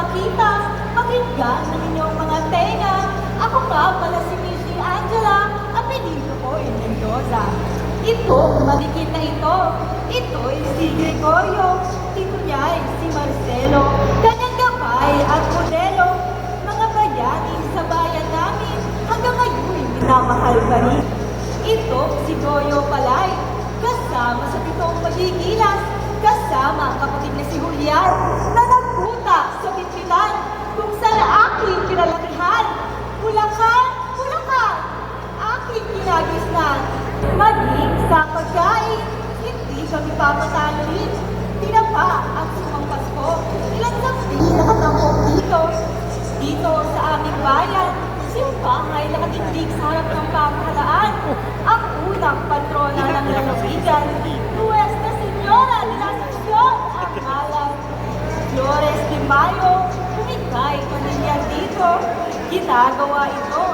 makita, pakinggan ng inyong mga tenga. Ako nga pala si Missy Angela, apelido ko ay Mendoza. Ito, malikit na ito. Ito ay si Gregorio, tito niya ay si Marcelo. Kanyang gabay at modelo, mga bayani sa bayan namin, hanggang ngayon ay minamahal pa rin. Ito, si Goyo Palay, kasama sa pitong magigilas, kasama ang kapatid na si Julian, Simbahay nakatindig sa harap ng pamahalaan. Ang unang patrona ng lalawigan. Nuestra Señora de la Asunción. Ang ngalan. Flores de Mayo. Kumikay pamilyan dito. Ginagawa ito.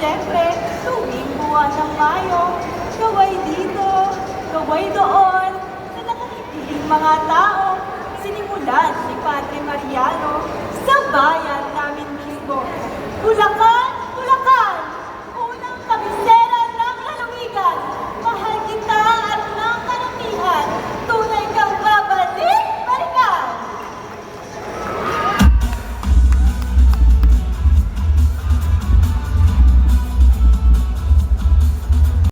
Siyempre, tuwing buwan ng Mayo. Kaway dito, kaway doon. Sa nakanitiling mga tao. Sinimulan ni Padre Mariano